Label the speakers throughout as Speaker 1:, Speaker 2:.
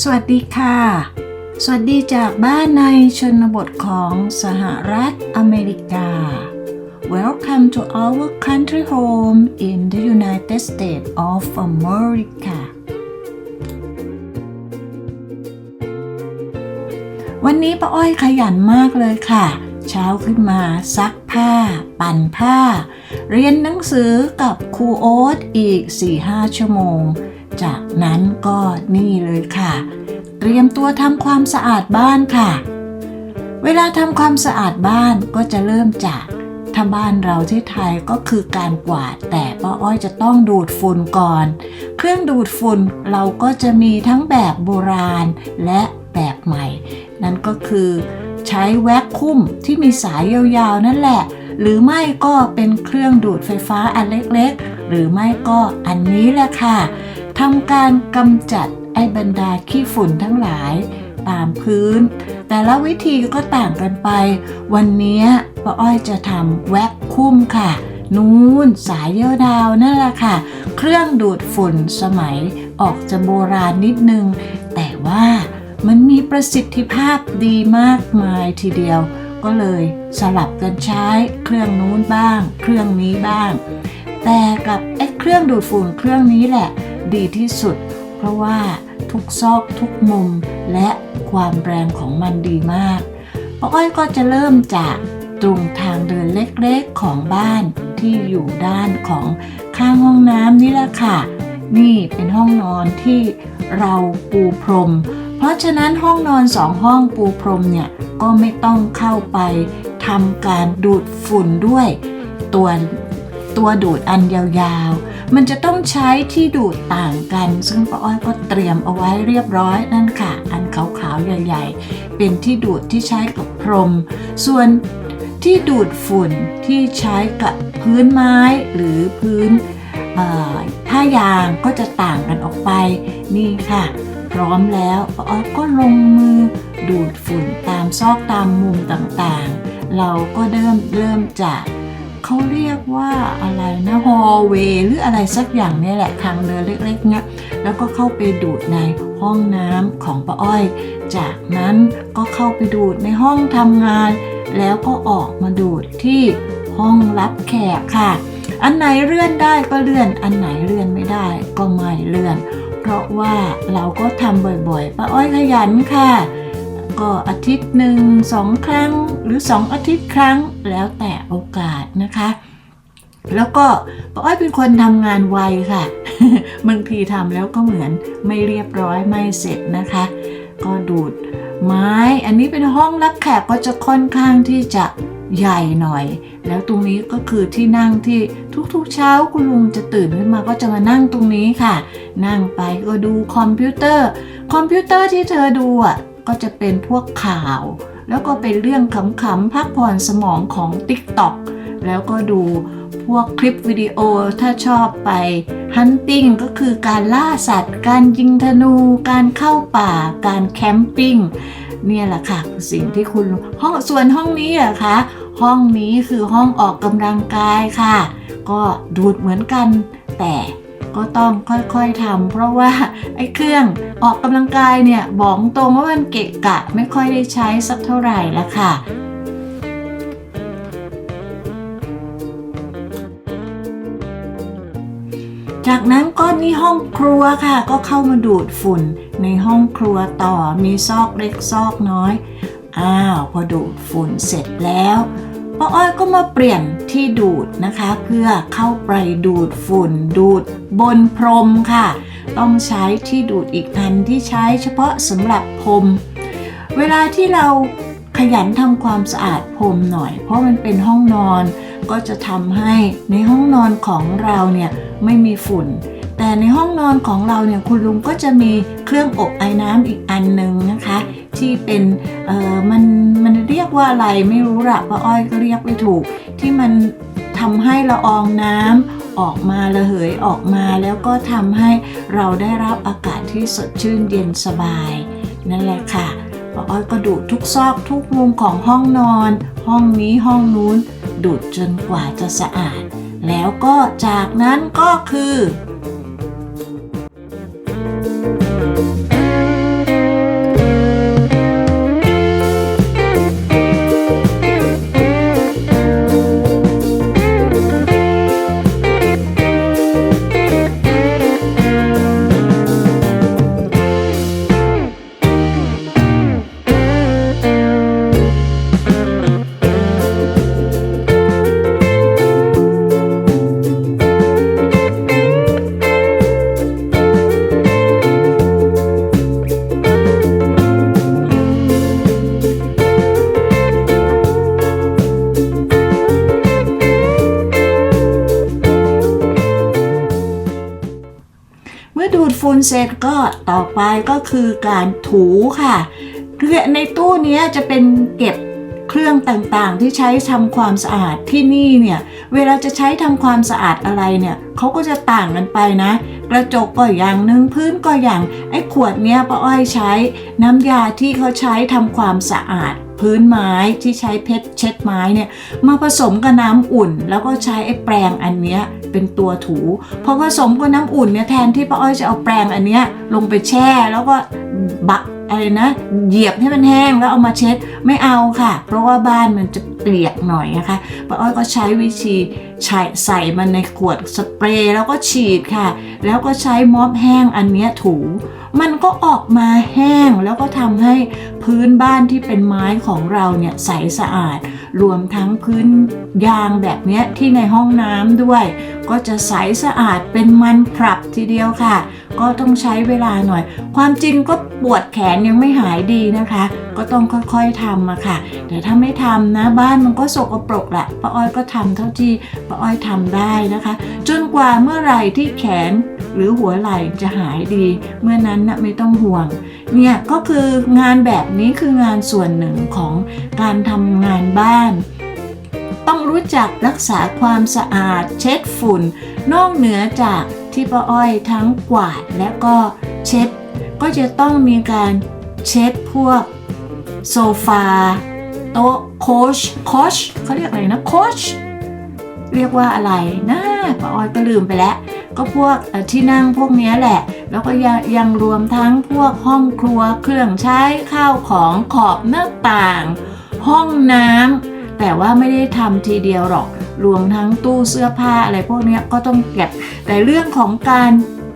Speaker 1: สวัสดีค่ะ สวัสดีจากบ้านในชนบทของสหรัฐอเมริกา Welcome to our country home in the United States of America วันนี้ป้าอ้อยขยันมากเลยค่ะ เช้าขึ้นมาซักผ้า ปั่นผ้า เรียนหนังสือกับครูโอ๊ตอีก 4-5 ชั่วโมง จากนั้นก็นี่เลยค่ะ เตรียมตัวทำความสะอาดบ้านค่ะ เวลาทำความสะอาดบ้านก็จะเริ่มจากถ้าบ้านเราที่ไทยก็คือการกวาด แต่ป้าอ้อยจะต้องดูดฝุ่นก่อน เครื่องดูดฝุ่นเราก็จะมีทั้งแบบโบราณและแบบใหม่ นั่นก็คือใช้แว็กคุ้มที่มีสายยาวๆนั่นแหละ หรือไม่ก็เป็นเครื่องดูดไฟฟ้าอันเล็กๆ หรือไม่ก็อันนี้แหละค่ะ ทำการกำจัดไอบรรดาขี้ฝุ่นทั้งหลายตามพื้น แต่ละวิธีก็ต่างกันไป วันนี้ป้าอ้อยจะทำแว็กคุ้มค่ะ นู่นสายเยอดาวนั่นแหละค่ะ เครื่องดูดฝุ่นสมัยออกจะโบราณนิดนึง แต่ว่ามันมีประสิทธิภาพดีมากมายทีเดียว ก็เลยสลับกันใช้เครื่องนู้นบ้าง เครื่องนี้บ้าง แต่กับไอ้เครื่องดูดฝุ่นเครื่องนี้แหละ ดีที่สุด เพราะว่าทุกซอกทุกมุมและความแรงของมันดีมากป้าอ้อยก็จะเริ่มจากตรงทางเดินเล็กๆของบ้านที่อยู่ด้านของข้างห้องน้ำนี่แหละค่ะ นี่เป็นห้องนอนที่เราปูพรม เพราะฉะนั้นห้องนอนสองห้องปูพรมเนี่ยก็ไม่ต้องเข้าไปทำการดูดฝุ่นด้วย ตัว ตัวดูดอันยาวๆ มันจะต้องใช้ที่ดูดต่างกัน ซึ่งป้าอ้อยก็เตรียมเอาไว้เรียบร้อยนั่นค่ะ อันขาวๆใหญ่ๆ เป็นที่ดูดที่ใช้กับพรม ส่วนที่ดูดฝุ่นที่ใช้กับพื้นไม้หรือพื้นเอ่อผ้ายางก็จะต่างกันออกไป นี่ค่ะ พร้อมแล้วป้าอ้อยก็ลงมือดูดฝุ่นตามซอกตามมุมต่างๆ เราก็เริ่มเริ่มจาก เขาเรียกว่าอะไรนะฮอลเวย์หรืออะไรสักอย่างเนี่ยแหละทางเดินเล็กๆเนี่ยแล้วก็เข้าไปดูดในห้องน้ำของป้าอ้อย จากนั้นก็เข้าไปดูดในห้องทำงาน แล้วก็ออกมาดูดที่ห้องรับแขกค่ะ อันไหนเลื่อนได้ก็เลื่อน อันไหนเลื่อนไม่ได้ก็ไม่เลื่อน เพราะว่าเราก็ทำบ่อยๆป้าอ้อยขยันค่ะ ก็อาทิตย์หนึ่งสองครั้งหรือสองอาทิตย์ครั้งแล้วแต่โอกาสนะคะ แล้วก็ป้าอ้อยเป็นคนทำงานไวค่ะบางทีทำแล้วก็เหมือนไม่เรียบร้อยไม่เสร็จนะคะ ก็ดูดไม้ อันนี้เป็นห้องรับแขกก็จะค่อนข้างที่จะใหญ่หน่อย แล้วตรงนี้ก็คือที่นั่งที่ทุกๆเช้าคุณลุงจะตื่นขึ้นมาก็จะมานั่งตรงนี้ค่ะ นั่งไปก็ดูคอมพิวเตอร์ คอมพิวเตอร์ที่เธอดูอะ ก็จะเป็นพวกข่าว แล้วก็เป็นเรื่องขำๆพักผ่อนสมองของ TikTok แล้วก็ดูพวกคลิปวิดีโอถ้าชอบไปฮันติ n งก็คือการล่าสัตว์ การยิงธนู การเข้าป่า การแคมปิ้งเนี่ยแหละค่ะสิ่งที่คุณห้องส่วนห้องนี้อะคะห้องนี้คือห้องออกกำลังกายค่ะ ก็ดูดเหมือนกันแต่ ก็ต้องค่อยๆทำเพราะว่าไอ้เครื่องออกกำลังกายเนี่ยบอกตรงว่ามันเกะกะไม่ค่อยได้ใช้สักเท่าไหร่ละค่ะจากนั้นก็นี่ห้องครัวค่ะ ก็เข้ามาดูดฝุ่นในห้องครัวต่อมีซอกเล็กซอกน้อย อ้าว พอดูดฝุ่นเสร็จแล้วป้าอ้อยก็มาเปลี่ยน ที่ดูดนะคะ เพื่อเข้าไปดูดฝุ่น ดูดบนพรมค่ะ ต้องใช้ที่ดูดอีกอันที่ใช้เฉพาะสำหรับพรม เวลาที่เราขยันทำความสะอาดพรมหน่อย เพราะมันเป็นห้องนอน ก็จะทำให้ในห้องนอนของเราเนี่ยไม่มีฝุ่น แต่ในห้องนอนของเราเนี่ยคุณลุงก็จะมีเครื่องอบไอ้น้ำอีกอันหนึ่งนะคะ ที่เป็นเออมันมันเรียกว่าอะไรไม่รู้ละป้าอ้อยก็เรียกไม่ถูก ที่มันทำให้ละอองน้ำออกมาระเหยออกมา แล้วก็ทำให้เราได้รับอากาศที่สดชื่นเย็นสบาย นั่นแหละค่ะป้าอ้อยก็ดูดทุกซอกทุกมุมของห้องนอน ห้องนี้ห้องนู้นดูดจนกว่าจะสะอาด แล้วก็จากนั้นก็คือ เสร็จก็ต่อไปก็คือการถูค่ะคือในตู้นี้จะเป็นเก็บเครื่องต่างๆ ที่ใช้ทำความสะอาดที่นี่เนี่ย เวลาจะใช้ทำความสะอาดอะไรเนี่ยเขาก็จะต่างกันไปนะ กระจกก็อย่างหนึ่งพื้นก็อย่าง ไอ้ขวดเนี้ยป้าอ้อยใช้ น้ำยาที่เขาใช้ทำความสะอาดพื้นไม้ที่ใช้เพชรเช็ดไม้เนี่ยมาผสมกับน้ำอุ่น แล้วก็ใช้ไอ้แปรงอันเนี้ย เป็นตัวถู พอผสมกับน้ำอุ่นเนี่ยแทนที่ป้าอ้อยจะเอาแปรงอันเนี้ยลงไปแช่แล้วก็บักอะไรนะเหยียบให้มันแห้งแล้วเอามาเช็ดไม่เอาค่ะ เพราะว่าบ้านมันจะเปียกหน่อยนะคะป้าอ้อยก็ใช้วิธีใช้ใส่มันในขวดสเปรย์แล้วก็ฉีดค่ะ แล้วก็ใช้ม็อบแห้งอันเนี้ยถูมันก็ออกมาแห้งแล้วก็ทำให้พื้นบ้านที่เป็นไม้ของเราเนี่ยใสสะอาด รวมทั้งพื้นยางแบบเนี้ยที่ในห้องน้ำด้วย ก็จะใสสะอาดเป็นมันพรับทีเดียวค่ะ ก็ต้องใช้เวลาหน่อย ความจริงก็ปวดแขนยังไม่หายดีนะคะ ก็ต้องค่อยๆทำอะค่ะ แต่ถ้าไม่ทำนะบ้านมันก็สกปรกแหละป้าอ้อยก็ทำเท่าที่ป้าอ้อยทำได้นะคะ จนกว่าเมื่อไหร่ที่แขนหรือหัวไหล่จะหายดี เมื่อนั้นนะไม่ต้องห่วง เนี่ยก็คืองานแบบนี้คืองานส่วนหนึ่งของการทำงานบ้าน ต้องรู้จักรักษาความสะอาดเช็ดฝุ่น นอกเหนือจากที่ป้าอ้อยทั้งกวาดและก็เช็ด ก็จะต้องมีการเช็ดพวกโซฟาโต๊ะโคชโคชเขาเรียกอะไรนะโคชเรียกว่าอะไรนะป้าอ้อยก็ลืมไปแล้ว ก็พวกที่นั่งพวกนี้แหละ แล้วก็ยังยังรวมทั้งพวกห้องครัวเครื่องใช้ข้าวของขอบหน้าต่าง ห้องน้ำ แต่ว่าไม่ได้ทำทีเดียวหรอก รวมทั้งตู้เสื้อผ้าอะไรพวกนี้ก็ต้องเก็บ แต่เรื่องของการ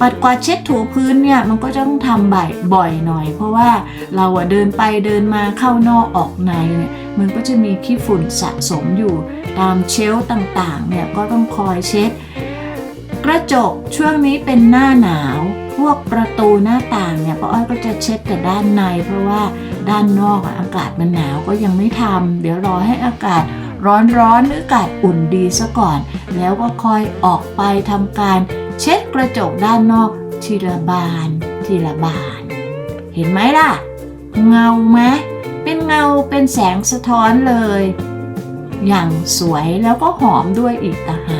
Speaker 1: ปัดกวาดเช็ดถูพื้นเนี่ยมันก็ต้องทำบ่อยบ่อยหน่อย เพราะว่าเราอะเดินไปเดินมาเข้านอกออกในเนี่ยมันก็จะมีขี้ฝุ่นสะสมอยู่ ตามเชลต่างๆเนี่ยก็ต้องคอยเช็ด กระจกช่วงนี้เป็นหน้าหนาว พวกประตูหน้าต่างเนี่ยป้าอ้อยก็จะเช็ดแต่ด้านใน เพราะว่า ด้านนอกอะอากาศมันหนาวก็ยังไม่ทำเดี๋ยวรอให้อากาศร้อนๆหรืออากาศอุ่นดีซะก่อน แล้วก็ค่อยออกไปทำการเช็ดกระจกด้านนอกทีละบานทีละบาน เห็นไหมล่ะ เงาไหมเป็นเงาเป็นแสงสะท้อนเลย อย่างสวยแล้วก็หอมด้วยอีกต่างห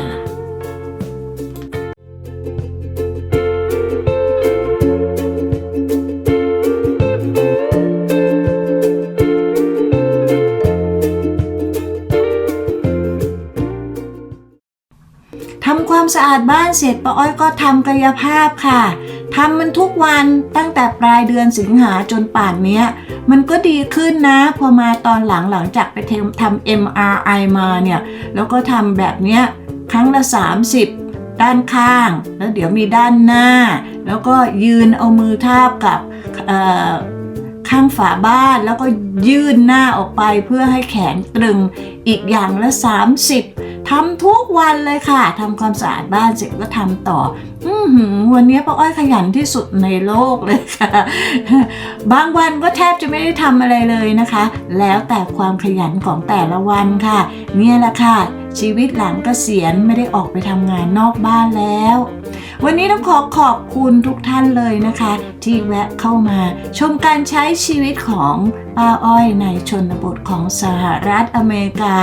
Speaker 1: าก สะอาดบ้านเสร็จป้าอ้อยก็ทำกายภาพค่ะทำมันทุกวันตั้งแต่ปลายเดือนสิงหาจนป่านเนี้ย มันก็ดีขึ้นนะ พอมาตอนหลังหลังจากไปทำ MRI มาเนี่ย แล้วก็ทำแบบเนี้ยครั้งละ 30 ด้านข้าง แล้วเดี๋ยวมีด้านหน้า แล้วก็ยืนเอามือทาบกับ ข้างฝาบ้านแล้วก็ยื่นหน้าออกไปเพื่อให้แขนตรึงอีกอย่างละ 30ทำทุกวันเลยค่ะทำความสะอาดบ้านเสร็จก็ทำต่ออืหวันนี้ป้าอ้อยขยันที่สุดในโลกเลยค่ะ บางวันก็แทบจะไม่ได้ทำอะไรเลยนะคะ แล้วแต่ความขยันของแต่ละวันค่ะ เนี่ยแหละค่ะ ชีวิตหลังเกษียณไม่ได้ออกไปทำงานนอกบ้านแล้ว วันนี้ต้องขอขอบคุณทุกท่านเลยนะคะ ที่แวะเข้ามาชมการใช้ชีวิตของป้าอ้อยในชนบทของสหรัฐอเมริกา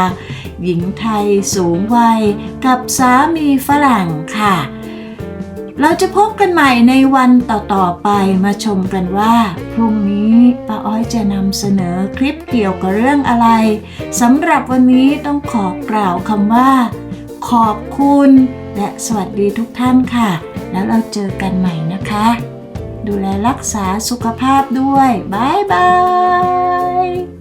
Speaker 1: หญิงไทยสูงวัย กับสามีฝรั่งค่ะ เราจะพบกันใหม่ในวันต่อๆไปมาชมกันว่า พรุ่งนี้ป้าอ้อยจะนำเสนอคลิปเกี่ยวกับเรื่องอะไรสำหรับวันนี้ต้องขอกล่าวคำว่า ขอบคุณ และสวัสดีทุกท่านค่ะ แล้วเราเจอกันใหม่นะคะ ดูแลรักษาสุขภาพด้วย บ๊ายบาย